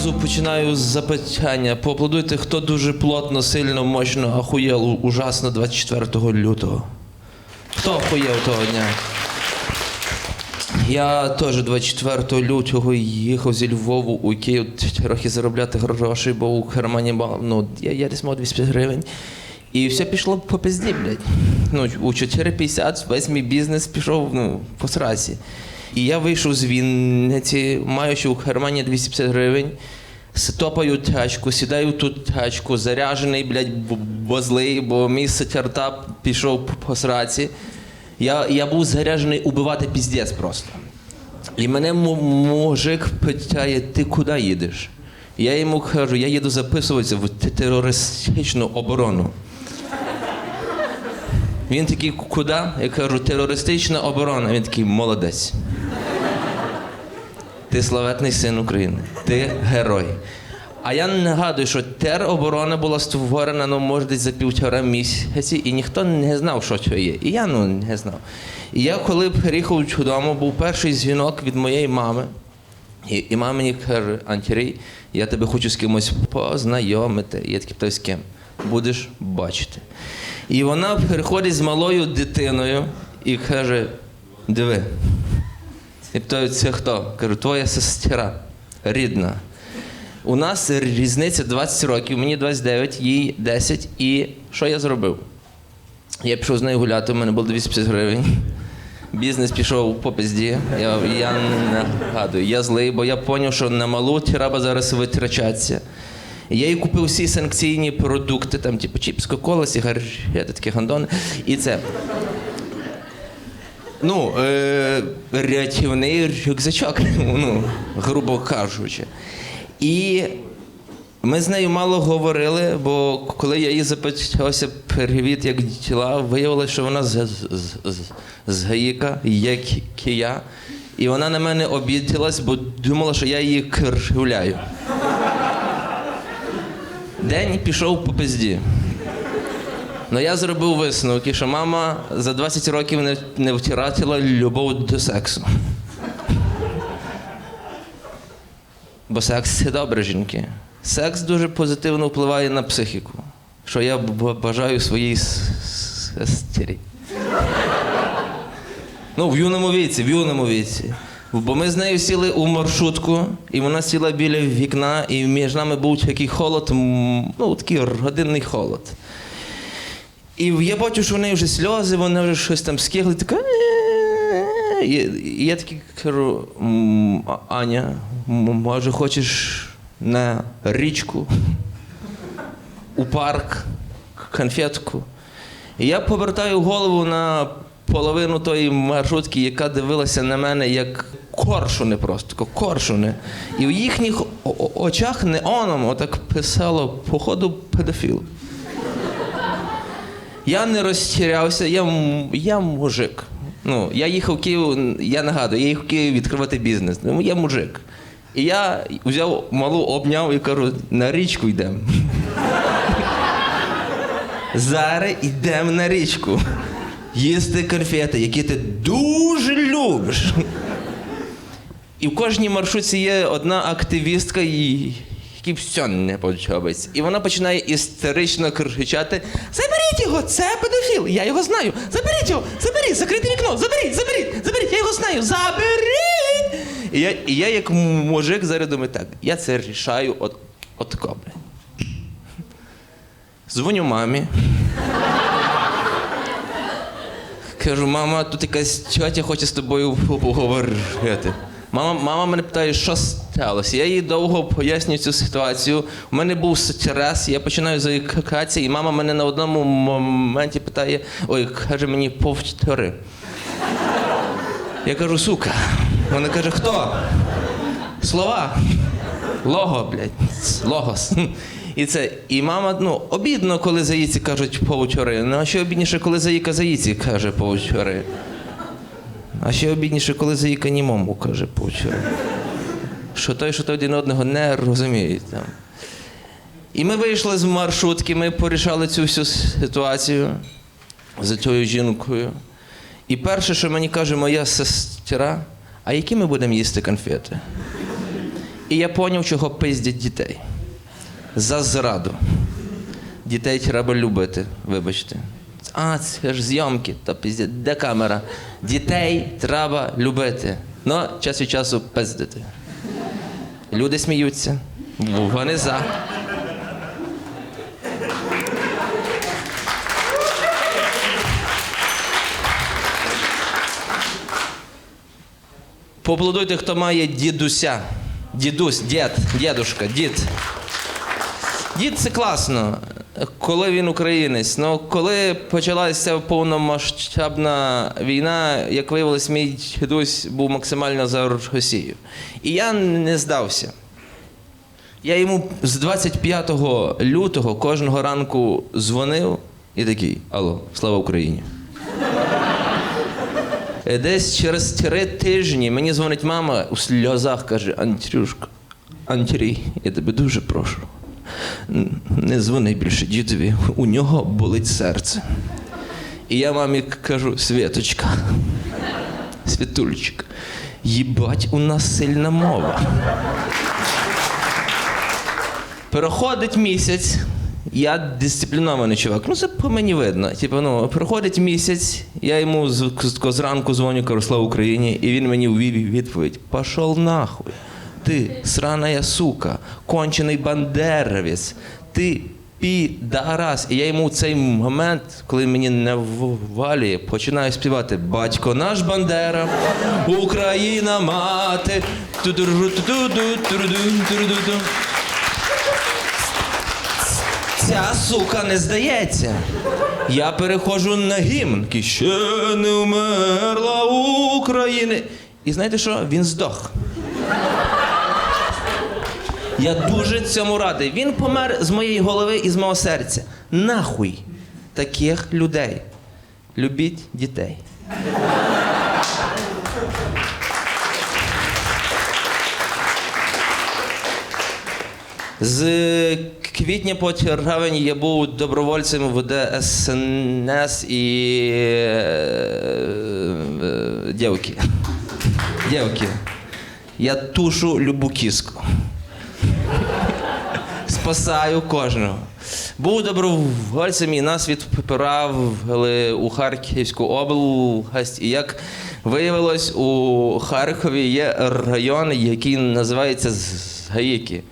Так, зразу починаю з запитання. Поаплодуйте, хто дуже плотно, сильно, мощно ахуєл у- ужасно 24 лютого. Хто ахуєв того дня? Я теж 24 лютого їхав зі Львову у Київ трохи заробляти гроші, бо у кармані мав, ну, я, я десь мав 250 гривень. І все пішло по пизді, блядь. Ну, у 4,50 весь мій бізнес пішов ну, по срасі. І я вийшов з Вінниці, маючи у кармані 250 гривень, стопаю тачку, сідаю в ту тачку, заряжений, блядь, бо злий, бо мій стартап пішов по- сраці. Я, я був заряджений убивати піздець просто. І мене му- мужик питає, ти куди їдеш? Я йому кажу, я їду записуватися в терористичну оборону. Він такий, куди? Я кажу, терористична оборона. Він такий, молодець. Ти славетний син України. Ти герой. А я нагадую, що тероборона була створена, ну, може, десь за півтора місяці, і ніхто не знав, що це є. І я ну, не знав. І я, коли приїхав додому, був перший дзвінок від моєї мами. І, і мама мені каже, Антірій, я тебе хочу з кимось познайомити. Я такий питаю, з ким? Будеш бачити. І вона приходить з малою дитиною і каже: диви. І питаю, це хто? Кажу, твоя сестра, рідна. У нас різниця 20 років, мені 29, їй 10. І що я зробив? Я пішов з нею гуляти, у мене було 250 гривень. Бізнес пішов по пизді. Я, я не нагадую, я злий, бо я зрозумів, що на малу треба зараз витрачатися. Я їй купив всі санкційні продукти, там, типу чіпс, кола, сигарети, такі гандони. І це. Ну, е, рятівний рюкзачок, ну, грубо кажучи. І ми з нею мало говорили, бо коли я її запитався привіт, як діла, виявилося, що вона з, з, з, з Гаїка, як і я. І вона на мене обідалась, бо думала, що я її кривляю. День пішов по пизді. Ну я зробив висновки, що мама за 20 років не, не втратила любов до сексу. Бо секс це добре, жінки. Секс дуже позитивно впливає на психіку, що я бажаю своїй сестрі. Ну, в юному віці, в юному віці. Бо ми з нею сіли у маршрутку, і вона сіла біля вікна, і між нами був такий холод, ну, такий родинний холод. І я бачу, що в неї вже сльози, вона вже щось там скигли, така. І я такий кажу, Аня, може хочеш на річку, у парк, конфетку. І я повертаю голову на половину тої маршрутки, яка дивилася на мене як коршуни просто, коршуни. І в їхніх очах неоном отак писало, походу, педофіл. Я не розтірявся, я, я мужик. Ну, я їхав в Київ, я нагадую, я їхав в Київ відкривати бізнес. Ну, я мужик. І я взяв малу, обняв і кажу, на річку йдемо. Зараз йдемо на річку. Їсти конфети, які ти дуже любиш. І в кожній маршрутці є одна активістка, і- якій все не подобається. І вона починає істерично кричати: Заберіть його, це педофіл, я його знаю. Заберіть його, заберіть, закрийте вікно, заберіть, заберіть, заберіть, я його знаю, заберіть. І я, і я як мужик зараз думаю, так, я це рішаю от, от блядь. Дзвоню мамі. Кажу, мама, тут якась тьотя хоче з тобою поговорити. Мама, мама мене питає, що сталося. Я їй довго пояснюю цю ситуацію. У мене був стрес, я починаю заїкатися, і мама мене на одному моменті питає: ой, каже мені, повтори. Я кажу, сука. Вона каже, хто? Слова. Лого, блядь, логос. І це, і мама, ну, обідно, коли заїці кажуть повчори. Ну, а ще обідніше, коли заїка заїці каже повчори. А ще обідніше, коли заїка німому каже повчори. Що той, що той один одного не розуміють. І ми вийшли з маршрутки, ми порішали цю всю ситуацію за цією жінкою. І перше, що мені каже моя сестра, а які ми будемо їсти конфети? І я зрозумів, чого пиздять дітей. За зраду. Дітей треба любити, вибачте. А, це ж зйомки, та пиздять. Де камера? Дітей треба любити. Ну, час від часу пиздити. Люди сміються. Вони за. Поаплодуйте, хто має дідуся. Дідусь, дід, дідушка, дід. Дід це класно, коли він українець. Ну коли почалася повномасштабна війна, як виявилось, мій дідусь був максимально за Росію. І я не здався. Я йому з 25 лютого кожного ранку дзвонив і такий: Алло, слава Україні. Е, Десь через три тижні мені дзвонить мама у сльозах, каже: Андрюшка, Андрій, я тебе дуже прошу. Не дзвони більше дідові, у нього болить серце. І я мамі кажу: Світочка, Світулечка, їбать, у нас сильна мова. Переходить місяць, я дисциплінований чувак. Ну, це по мені видно. Типу, ну, проходить місяць, я йому зранку дзвоню, слава Україні, і він мені ввів відповідь: Пошов нахуй. Ти сраная сука, кончений бандеровець, ти підарас. І я йому в цей момент, коли мені не ввалює, починаю співати Батько наш Бандера, Україна мати. Ця сука не здається. Я переходжу на гімн. Ще не вмерла України. І знаєте що? Він здох. Я дуже цьому радий. Він помер з моєї голови і з мого серця. Нахуй таких людей. Любіть дітей. З квітня по травень я був добровольцем в ДСНС і е, е, дівки. Дівки. Я тушу любу кіску. Спасаю кожного. Був добровольцем і нас відправили у Харківську область. І як виявилось, у Харкові є район, який називається Згаїки.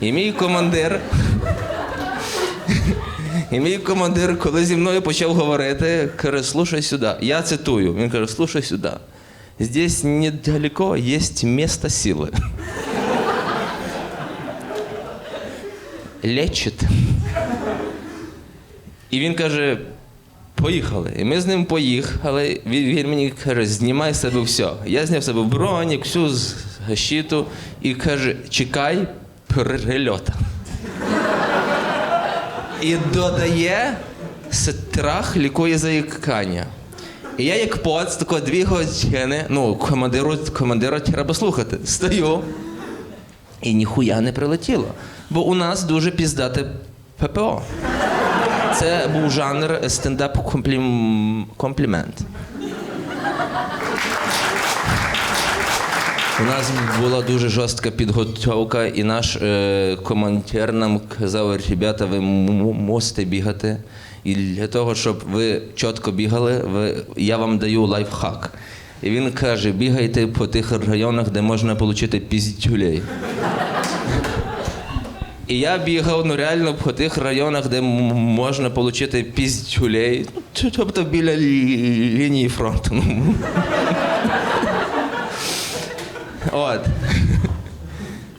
І мій командир. І мій командир, коли зі мною почав говорити, каже, слушай сюди. Я цитую. Він каже, слушай сюди. Здесь недалеко есть место силы. Лечить. І він каже: поїхали. І ми з ним поїхали. Він, мені каже, знімай з себе все. Я зняв з себе бронік, всю защиту і каже, чекай перельота. І додає, страх лікує заїкання. І я як поц, тако дві години, ну, командиру, командира треба слухати. Стою. І ніхуя не прилетіло. Бо у нас дуже піздате ППО. Це був жанр стендап комплім... комплімент. У нас була дуже жорстка підготовка, і наш е, командир нам казав, ребята, ви мусите бігати. І для того, щоб ви чітко бігали, ви, я вам даю лайфхак. І він каже: бігайте по тих районах, де можна отримати піздюлей. І я бігав ну реально по тих районах, де можна отримати піздюлей, тобто біля лі- лінії фронту. От.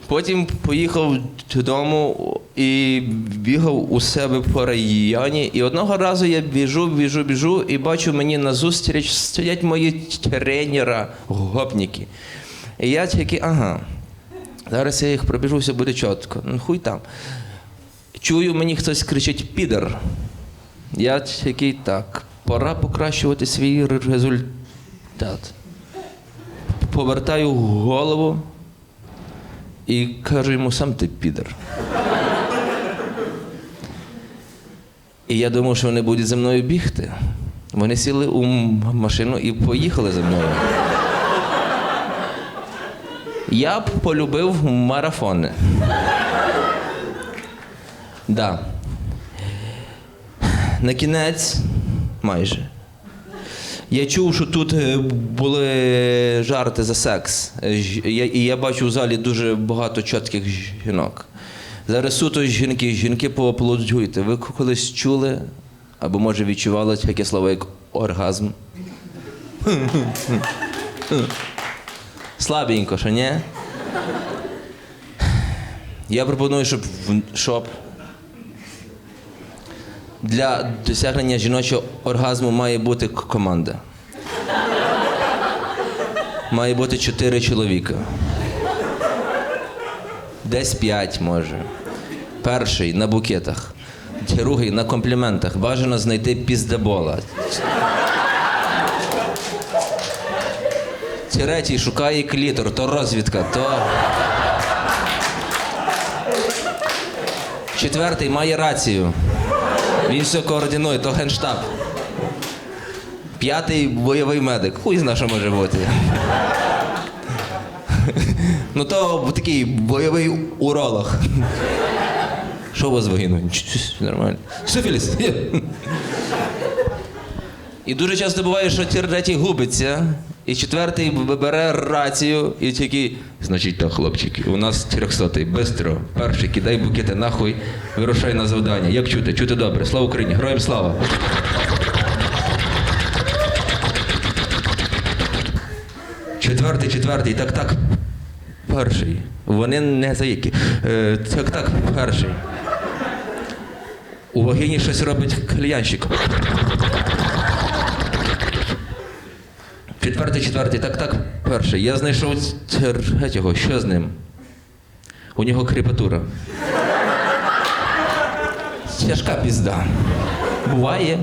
Потім поїхав додому і бігав у себе по районі. І одного разу я біжу, біжу, біжу, і бачу, мені назустріч стоять мої тренера, гопніки. І я такий, ага. Зараз я їх пробіжу, все буде чітко. Ну, хуй там. Чую, мені хтось кричить підер. Я такий так. Пора покращувати свій результат. Повертаю голову і кажу йому, сам ти підер. І я думав, що вони будуть за мною бігти. Вони сіли у машину і поїхали за мною. Я б полюбив марафони. Да. На кінець майже. Я чув, що тут е, були жарти за секс. І я бачу в залі дуже багато чітких жінок. Зараз суто жінки, жінки поаплодуйте. Ви колись чули або може відчували таке слово, як оргазм? Слабенько, що ні? Я пропоную, щоб, в- щоб для досягнення жіночого оргазму має бути команда. Має бути чотири чоловіка. Десь п'ять може. Перший на букетах, другий на компліментах. Бажано знайти піздебола. Третій шукає клітор, то розвідка, то. Четвертий має рацію. Він все координує, то генштаб. П'ятий бойовий медик. Хуй зна, що може бути. Ну то такий бойовий уролог. Що у вас вагіною? Нормально. Сифіліс. І дуже часто буває, що третій губиться, і четвертий бере рацію і такий. Значить так, хлопчики, у нас трьохсотий, бистро. Перший кидай букети нахуй, вирушай на завдання. Як чути? Чути добре. Слава Україні! Героям слава! Четвертий, четвертий, так, так. Перший. Вони не заїки. Е, так, так, перший. У вагіні щось робить кальянщик. Четвертий, четвертий, так, так, перший. Я знайшов третього. Що з ним? У нього кріпатура. Тяжка пізда. Буває.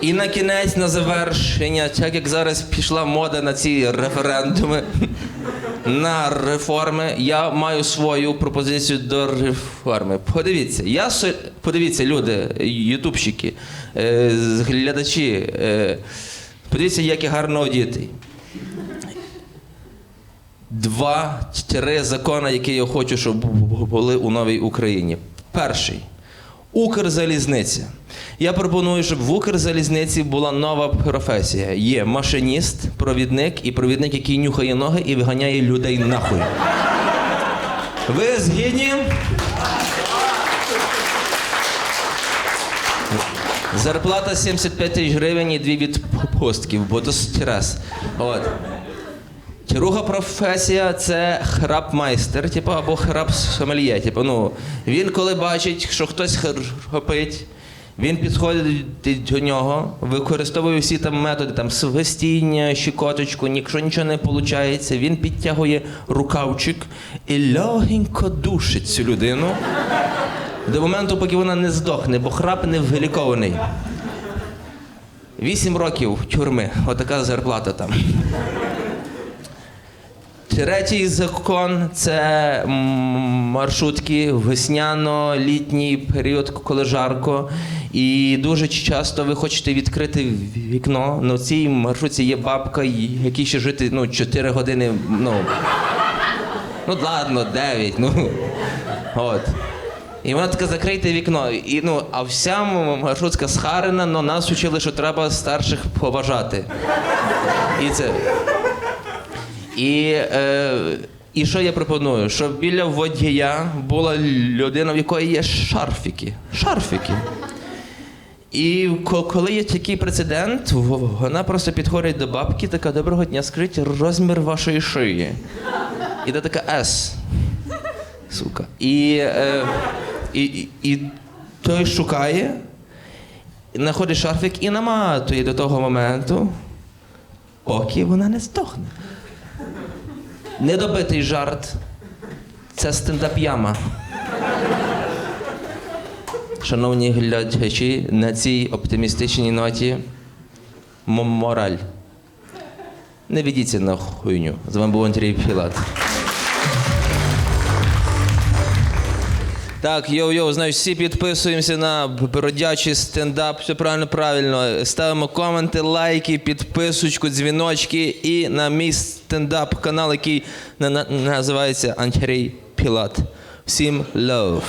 І на кінець, на завершення, так як зараз пішла мода на ці референдуми, на реформи, я маю свою пропозицію до реформи. Подивіться, я подивіться, люди, ютубщики, е, глядачі, е, подивіться, як я гарно одітий. Два-три закони, які я хочу, щоб були у новій Україні. Перший. Укрзалізниця. Я пропоную, щоб в Укрзалізниці була нова професія. Є машиніст, провідник і провідник, який нюхає ноги і виганяє людей нахуй. Ви згідні? Зарплата 75 тисяч гривень і дві відпустки, бо то стрес. От. Друга професія це храпмайстер, типу, або храп-сомельє. Типу, ну, він коли бачить, що хтось храпить, він підходить до нього, використовує всі там методи, там свистіння, щекоточку, якщо нічого не виходить, він підтягує рукавчик і легенько душить цю людину до моменту, поки вона не здохне, бо храп не вилікований. Вісім років тюрми, отака зарплата там. Третій закон це маршрутки, весняно-літній період, коли жарко. І дуже часто ви хочете відкрити вікно. На цій маршрутці є бабка, якій ще жити ну, 4 години. Ну, ну ладно, 9. Ну, от. І вона така закрийте вікно. І, ну, а вся маршрутка схарена, але нас вчили, що треба старших поважати. І це. І, е, і що я пропоную? Щоб біля водія була людина, в якої є шарфіки. Шарфіки. І коли є такий прецедент, вона просто підходить до бабки, така доброго дня, скажіть розмір вашої шиї. І та така С. Сука. І, е, і, і, той шукає, знаходить шарфік і наматує до того моменту, поки вона не здохне. Недобитий жарт. Це стендап-яма. Шановні глядачі, на цій оптимістичній ноті мораль. Не ведіться на хуйню. З вами був Андрій Філат. Так, йоу-йоу, значить, всі підписуємося на бродячий стендап. Все правильно, правильно. Ставимо коменти, лайки, підписочку, дзвіночки і на мій стендап канал, який на- на- називається Андрій Пілат. Всім love.